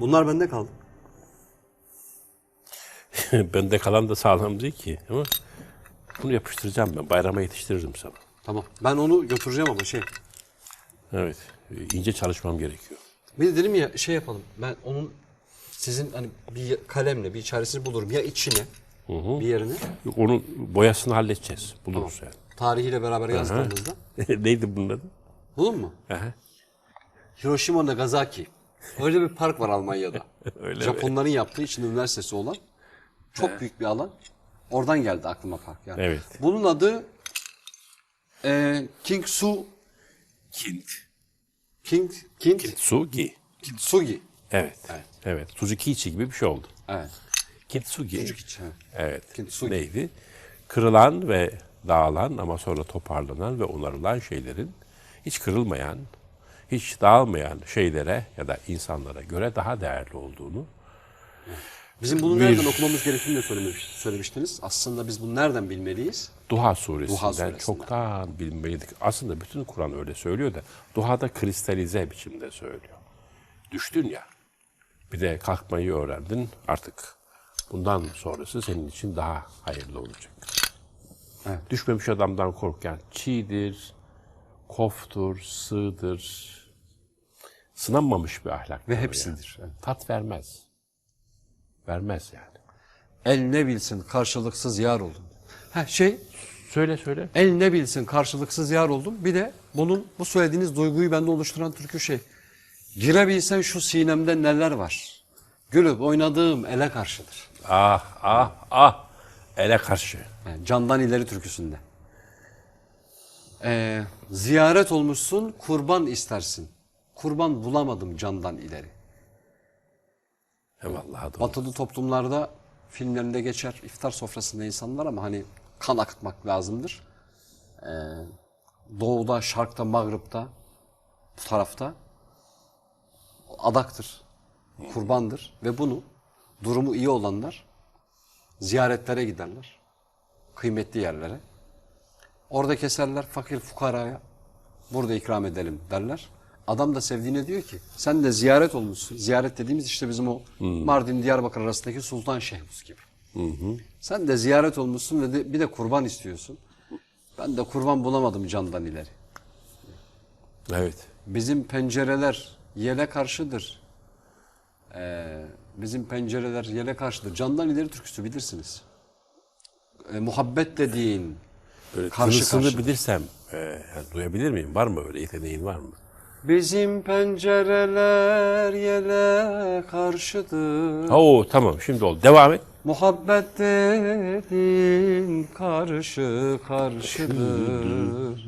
Bunlar bende kaldı. Bende kalan da sağlam değil ki. Ama bunu yapıştıracağım ben. Bayrama yetiştiririm sana. Tamam. Ben onu götüreceğim ama şey. Evet. ince çalışmam gerekiyor. Bir de dedim ya şey yapalım. Ben onun sizin hani bir kalemle bir çaresini bulurum. Ya içine bir yerine. Yok, Onun boyasını halledeceğiz. Buluruz Tarihiyle beraber yazdığımızda. yani. Neydi bunun adı? Bulur mu? Aha. Hiroşima Nagasaki. Öyle bir park var Almanya'da. Öyle mi? Japonların yaptığı içinde üniversitesi olan. Çok büyük bir alan. Oradan geldi aklıma park yani. Evet. Bunun adı e, King Su Kint. King King Kintsugi. Kintsugi. Evet. Evet. Evet. Suzuki gibi bir şey oldu. Evet. Kintsugi. Evet. Kintsugi. Neydi? Kırılan ve dağılan ama sonra toparlanan ve onarılan şeylerin hiç kırılmayan, hiç dağılmayan şeylere ya da insanlara göre daha değerli olduğunu Bizim bunu Bir- nereden okumamız gerektiğini de söylemiş, söylemiştiniz. Aslında biz bunu nereden bilmeliyiz? Duha suresinden Duha suresinden. çoktan bilmeliydik. Aslında bütün Kur'an öyle söylüyor da Duha'da kristalize biçimde söylüyor. Düştün ya, bir de kalkmayı öğrendin artık bundan sonrası senin için daha hayırlı olacak. Evet. Düşmemiş adamdan kork yani çiğdir, koftur, sığdır, sınanmamış bir ahlak. Ve hepsidir. yani. Tat vermez. Vermez yani. El ne bilsin karşılıksız yar oldum. Ha şey Söyle söyle. el ne bilsin karşılıksız yar oldum. Bir de bunun bu söylediğiniz duyguyu bende oluşturan türkü şey. Girebilsen şu sinemde neler var. Gülüp oynadığım ele karşıdır. Ah ah ah. Ele karşı. Yani candan ileri türküsünde. Ee, ziyaret olmuşsun kurban istersin. Kurban bulamadım candan ileri. Eyvallah. doğru. Batılı toplumlarda filmlerinde geçer iftar sofrasında insanlar ama hani kan akıtmak lazımdır. Ee, doğuda, şarkta, mağrıpta bu tarafta adaktır, kurbandır ve bunu durumu iyi olanlar ziyaretlere giderler. Kıymetli yerlere. Orada keserler fakir fukaraya. Burada ikram edelim derler. Adam da sevdiğine diyor ki sen de ziyaret olmuşsun. Ziyaret dediğimiz işte bizim o Mardin Diyarbakır arasındaki Sultan Şehmus gibi. Sen de ziyaret olmuşsun ve de, bir de kurban istiyorsun. Ben de kurban bulamadım candan ileri. Evet. Bizim pencereler yele karşıdır. Ee, bizim pencereler yele karşıdır. Candan ileri türküsü bilirsiniz. Ee, muhabbet dediğin Böyle Karşı tınısını karşı. bilirsem e, duyabilir miyim? Var mı öyle yeteneğin var mı? Bizim pencereler yele karşıdır. Oo tamam şimdi oldu. Devam et. Muhabbet dediğin karşı karşıdır.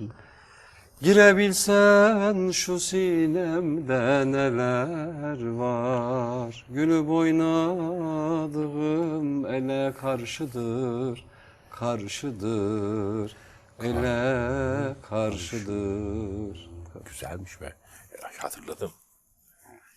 Girebilsen şu sinemde neler var. Gülüp oynadığım ele karşıdır. Karşıdır. Ele karşıdır. Güzelmiş be. Hatırladım.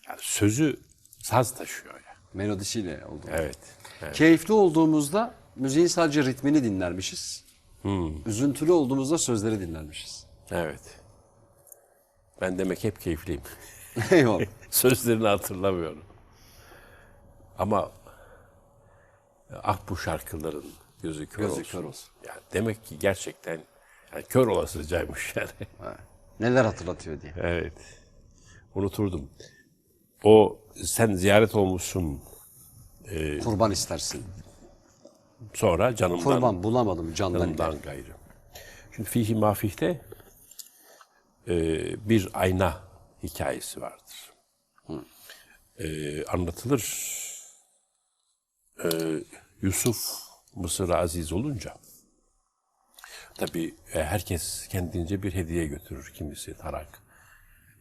Yani sözü saz taşıyor ya. Melodisiyle oldu. Evet. evet. Keyifli olduğumuzda müziğin sadece ritmini dinlermişiz. Hmm. Üzüntülü olduğumuzda sözleri dinlermişiz. Evet. Ben demek hep keyifliyim. Eyvallah. Sözlerini hatırlamıyorum. Ama ah bu şarkıların gözü kör Gözü olsun. kör olsun. Yani demek ki gerçekten yani kör olasıcaymış yani. Neler hatırlatıyor diye. evet. Unuturdum. O sen ziyaret olmuşsun Kurban istersin. sonra canımdan, Kurban bulamadım candan. canımdan gayrı. Şimdi Fihi Mafih'te e, bir ayna hikayesi vardır. E, anlatılır. E, Yusuf Mısır'a aziz olunca tabii e, herkes kendince bir hediye götürür. Kimisi tarak,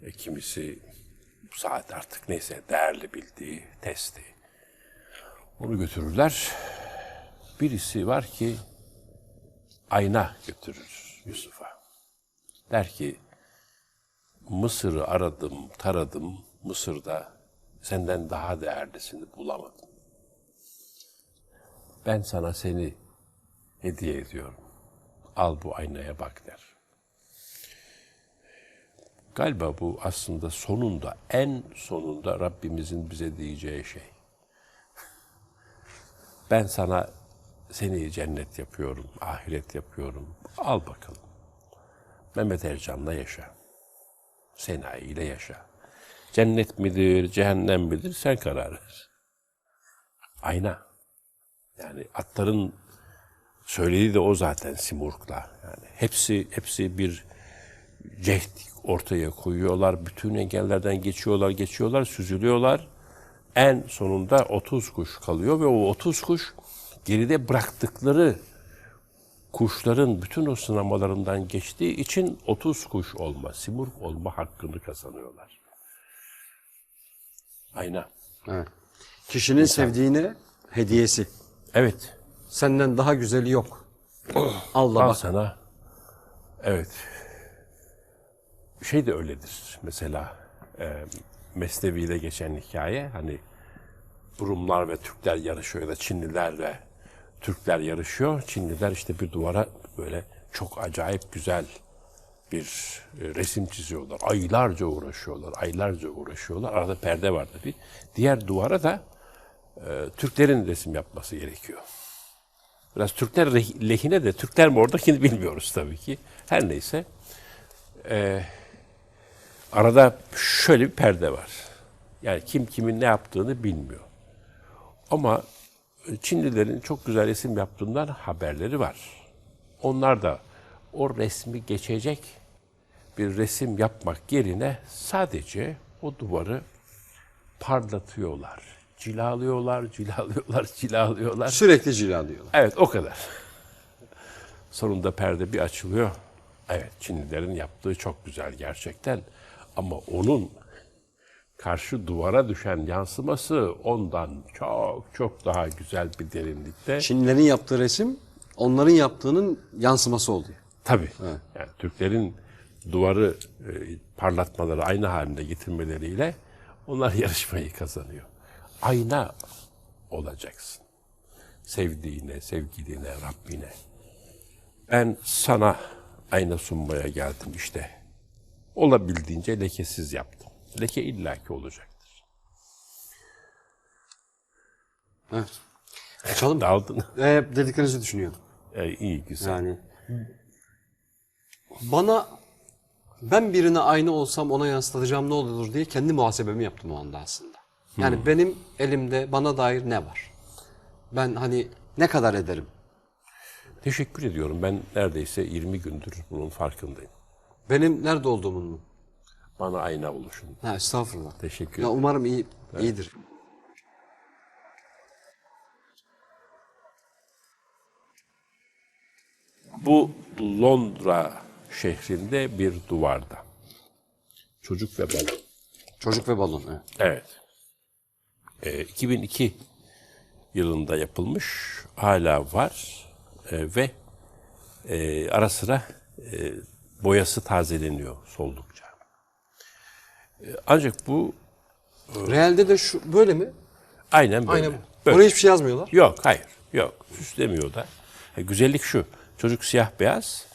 e, kimisi bu saat artık neyse değerli bildiği testi. Onu götürürler. Birisi var ki ayna götürür Yusuf'a. Der ki Mısır'ı aradım, taradım. Mısır'da senden daha değerlisini bulamadım. Ben sana seni hediye ediyorum. Al bu aynaya bak der. Galiba bu aslında sonunda, en sonunda Rabbimizin bize diyeceği şey. Ben sana seni cennet yapıyorum, ahiret yapıyorum. Al bakalım. Mehmet Ercan'la yaşa. Senayi ile yaşa. Cennet midir, cehennem midir sen karar ver. Ayna. Yani atların söylediği de o zaten Simurg'la. Yani hepsi hepsi bir cehd ortaya koyuyorlar. Bütün engellerden geçiyorlar, geçiyorlar, süzülüyorlar. En sonunda 30 kuş kalıyor ve o 30 kuş geride bıraktıkları kuşların bütün o sınamalarından geçtiği için 30 kuş olma, simurg olma hakkını kazanıyorlar. Ayna. Evet. Kişinin sevdiğine hediyesi. Evet. Senden daha güzeli yok. Allah Al bak. sana. Evet. Şey de öyledir mesela. E, Mesnevi'de geçen hikaye hani Rumlar ve Türkler yarışıyor ya da Çinliler ve Türkler yarışıyor. Çinliler işte bir duvara böyle çok acayip güzel bir e, resim çiziyorlar. Aylarca uğraşıyorlar, aylarca uğraşıyorlar. Arada perde var tabii. Diğer duvara da e, Türklerin resim yapması gerekiyor. Biraz Türkler lehine de Türkler mi oradakini bilmiyoruz tabii ki. Her neyse. Ee, arada şöyle bir perde var. Yani kim kimin ne yaptığını bilmiyor. Ama Çinlilerin çok güzel resim yaptığından haberleri var. Onlar da o resmi geçecek bir resim yapmak yerine sadece o duvarı parlatıyorlar. Cilalıyorlar, cilalıyorlar, cilalıyorlar. Sürekli cilalıyorlar. Evet o kadar. Sonunda perde bir açılıyor. Evet Çinlilerin yaptığı çok güzel gerçekten. Ama onun karşı duvara düşen yansıması ondan çok çok daha güzel bir derinlikte. Çinlilerin yaptığı resim onların yaptığının yansıması oluyor. Tabii. Yani Türklerin duvarı e, parlatmaları aynı halinde getirmeleriyle onlar yarışmayı kazanıyor. Ayna olacaksın. Sevdiğine, sevgiline, Rabbine. Ben sana ayna sunmaya geldim işte. Olabildiğince lekesiz yaptım. Leke illaki olacaktır. Evet. Açalım. Daldın. Ee, dediklerinizi düşünüyorum. E, iyi, güzel. Yani bana ben birine aynı olsam ona yansıtacağım ne olur diye kendi muhasebemi yaptım o anda aslında. Yani benim elimde bana dair ne var? Ben hani ne kadar ederim? Teşekkür ediyorum. Ben neredeyse 20 gündür bunun farkındayım. Benim nerede olduğumun mu? Bana ayna oluşun. Ha estağfurullah. Teşekkür Ya ederim. umarım iyi iyidir. Bu Londra şehrinde bir duvarda. Çocuk ve balon. Çocuk ve balon. Evet. Evet. Ee, 2002 yılında yapılmış. Hala var. Ee, ve e, ara sıra e, boyası tazeleniyor soldukça. Ee, ancak bu Realde de şu böyle mi? aynen böyle. Aynen. Böyle. Oraya hiçbir şey yazmıyorlar. Yok, hayır. Yok. Süslemiyor da. E, güzellik şu. Çocuk siyah beyaz,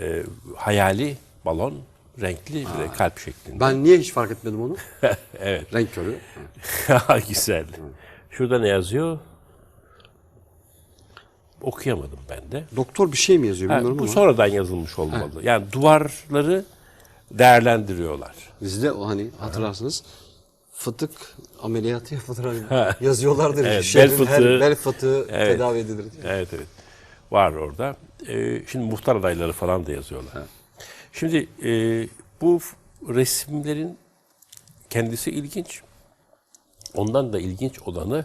e, hayali balon, renkli ve kalp şeklinde. Ben niye hiç fark etmedim onu? evet. Renk körü. Güzel. Şurada ne yazıyor? Okuyamadım ben de. Doktor bir şey mi yazıyor Ha, bilmiyorum bu ama. sonradan yazılmış olmalı. Yani duvarları değerlendiriyorlar. Bizde o hani hatırlarsınız fıtık ameliyatı yapılır yazıyorlardır. Evet, Şehrin bel her fıtığı. bel fıtığı Evet. tedavi edilir. diye. Evet evet. Var orada. Ee, şimdi muhtar adayları falan da yazıyorlar. Şimdi e, bu resimlerin kendisi ilginç. Ondan da ilginç olanı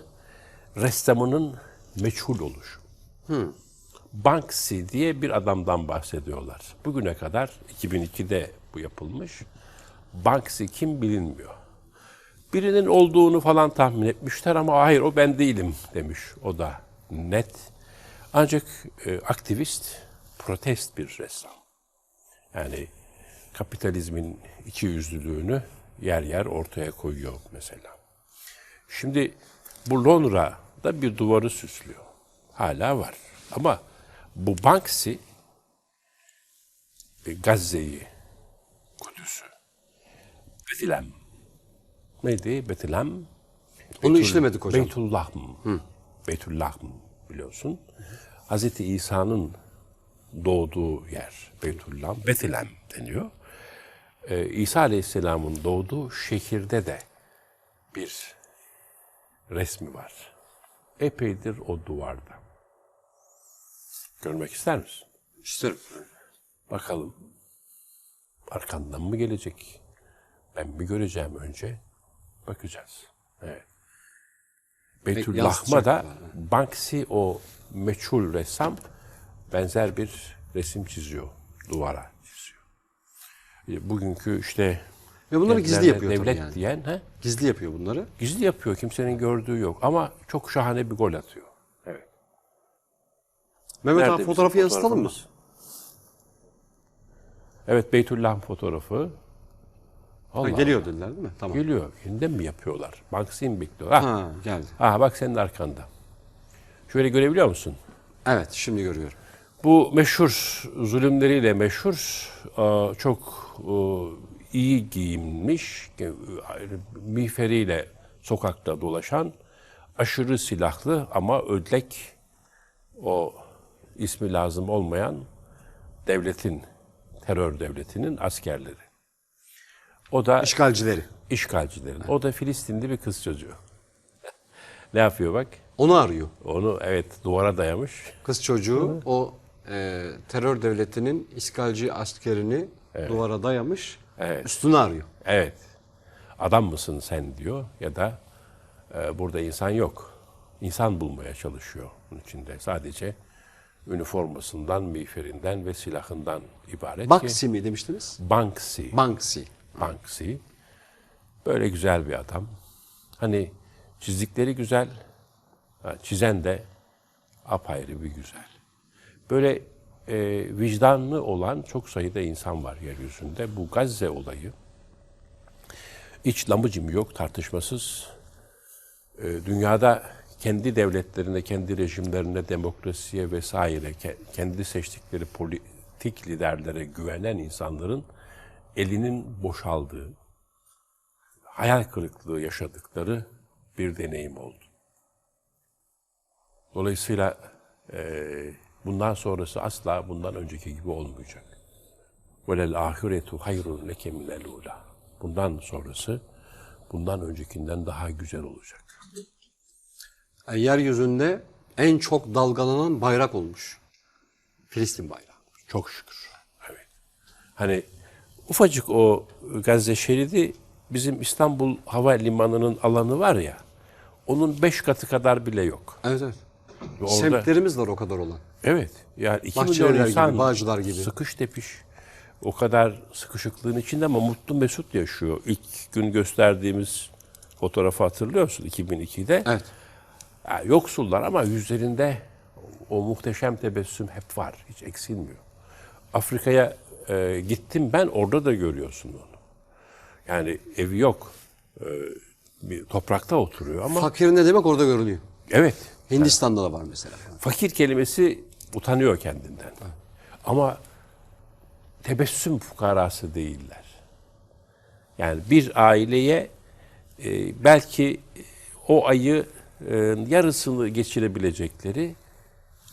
ressamının meçhul oluşu. Banksy diye bir adamdan bahsediyorlar. Bugüne kadar 2002'de bu yapılmış. Banksy kim bilinmiyor. Birinin olduğunu falan tahmin etmişler ama hayır o ben değilim demiş. O da net. Ancak e, aktivist, protest bir ressam. Yani kapitalizmin iki yüzlülüğünü yer yer ortaya koyuyor mesela. Şimdi bu Londra'da bir duvarı süslüyor. Hala var. Ama bu Banksy e, Gazze'yi, Kudüs'ü, Betilem. Neydi? Betilem. Onu Beytul- işlemedik hocam. Beytullah mı? Beytullah mı biliyorsun? Hazreti İsa'nın doğduğu yer Beytullah, Betilem deniyor. Ee, İsa Aleyhisselam'ın doğduğu şehirde de bir resmi var. Epeydir o duvarda. Görmek ister misin? İsterim. Bakalım. Arkandan mı gelecek? Ben mi göreceğim önce? Bakacağız. Evet. Beytüllahma da yansıtacak Banksy o meçhul ressam benzer bir resim çiziyor. Duvara çiziyor. E, Bugünkü işte Ve bunları gizli yapıyor devlet yani. diyen he? Gizli yapıyor bunları. gizli yapıyor. Kimsenin gördüğü yok. Ama çok şahane bir gol atıyor. Mehmet Nerede abi fotoğrafı yansıtalım mı? Evet Beytüllah'ın fotoğrafı. Ha, geliyor dediler değil mi? Tamam. Geliyor. Yeniden mi yapıyorlar? Banksy'yi mi bekliyor? Ha. Ha geldi. ha bak senin arkanda. Şöyle görebiliyor musun? Evet şimdi görüyorum. Bu meşhur zulümleriyle meşhur e, çok e, iyi giyinmiş e, miğferiyle sokakta dolaşan aşırı silahlı ama ödlek o ismi lazım olmayan devletin terör devletinin askerleri. O da İşgalcileri. işgalcilerin. O da Filistinli bir kız çocuğu. ne yapıyor bak? Onu arıyor. Onu evet duvara dayamış. Kız çocuğu o e, terör devletinin işgalci askerini duvara dayamış. Evet. Üstünü arıyor. Evet. Adam mısın sen diyor ya da e, burada insan yok. İnsan bulmaya çalışıyor bunun içinde. Sadece üniformasından, miğferinden ve silahından ibaret ki. Banksy mi demiştiniz? Banksy. Banksy. Banksy. Böyle güzel bir adam. Hani çizdikleri güzel, çizen de apayrı bir güzel. Böyle e, vicdanlı olan çok sayıda insan var yeryüzünde. Bu Gazze olayı, iç lamıcım yok tartışmasız. E, dünyada kendi devletlerine, kendi rejimlerine, demokrasiye vesaire, ke- kendi seçtikleri politik liderlere güvenen insanların elinin boşaldığı, hayal kırıklığı yaşadıkları bir deneyim oldu. Dolayısıyla eee, bundan sonrası asla bundan önceki gibi olmayacak. Velel ahiretu hayrun minel ula. Bundan sonrası bundan öncekinden daha güzel olacak. Yani yeryüzünde en çok dalgalanan bayrak olmuş. Filistin bayrağı. Çok şükür. Evet. Hani ufacık o Gazze şeridi bizim İstanbul Havalimanı'nın alanı var ya. Onun beş katı kadar bile yok. Evet evet. Ve orada- Semtlerimiz var o kadar olan. Evet. Yani iki Bahçelievler milyon gibi, insan Bağcılar gibi. sıkış tepiş o kadar sıkışıklığın içinde ama mutlu mesut yaşıyor. İlk gün gösterdiğimiz fotoğrafı hatırlıyorsun 2002'de. Evet. Yoksullar ama yüzlerinde o muhteşem tebessüm hep var. Hiç eksilmiyor. Afrika'ya e, gittim ben orada da görüyorsun onu. Yani evi yok. E, bir toprakta oturuyor ama Fakir ne demek orada görülüyor. evet Hindistan'da da var mesela. fakir kelimesi utanıyor kendinden. Ama tebessüm fukarası değiller. Yani bir aileye e, belki o ayı e, yarısını geçirebilecekleri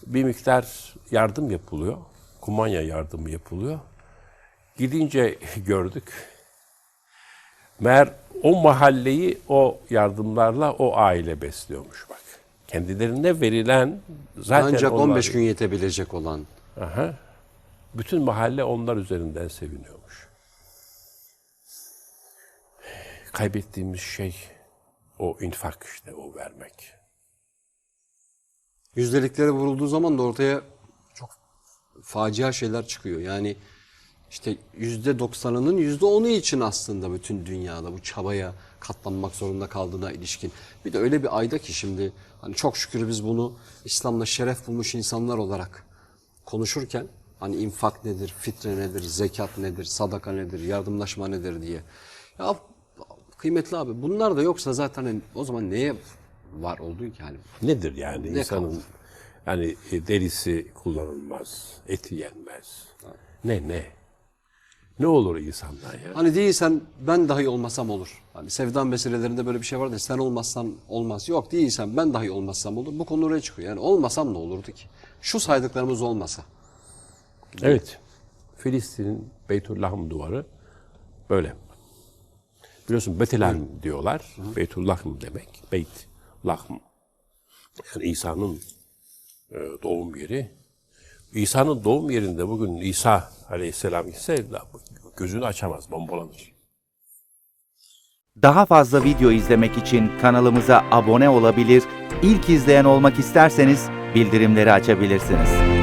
bir miktar yardım yapılıyor. Kumanya yardımı yapılıyor. Gidince gördük. Meğer o mahalleyi o yardımlarla o aile besliyormuş bak. Kendilerine verilen zaten Ancak onlar- 15 gün yetebilecek olan. Aha. Bütün mahalle onlar üzerinden seviniyormuş. Kaybettiğimiz şey o infak işte, o vermek. Yüzdeliklere vurulduğu zaman da ortaya çok facia şeyler çıkıyor. Yani işte yüzde doksanının yüzde onu için aslında bütün dünyada bu çabaya katlanmak zorunda kaldığına ilişkin. Bir de öyle bir ayda ki şimdi hani çok şükür biz bunu İslam'la şeref bulmuş insanlar olarak konuşurken hani infak nedir, fitre nedir, zekat nedir, sadaka nedir, yardımlaşma nedir diye. Ya kıymetli abi bunlar da yoksa zaten hani o zaman neye var olduğu ki hani Nedir yani Ne insanın kaldı? yani e, derisi kullanılmaz, eti yenmez. Ne ne? Ne olur insandan ya? Hani değilsen ben dahi olmasam olur. Hani sevda meselelerinde böyle bir şey var da sen olmazsan olmaz. Yok değilsen ben dahi olmazsam olur. Bu konu oraya çıkıyor. Yani olmasam ne olurdu ki? Şu saydıklarımız olmasa. Evet. Filistin'in Beytullahım duvarı böyle. Biliyorsun Betlehem diyorlar. Beytullahım demek. Beyt, Lahm. Yani İsa'nın e, doğum yeri. İsa'nın doğum yerinde bugün İsa aleyhisselam ise gözünü açamaz, bombalanır. Daha fazla video izlemek için kanalımıza abone olabilir, ilk izleyen olmak isterseniz bildirimleri açabilirsiniz.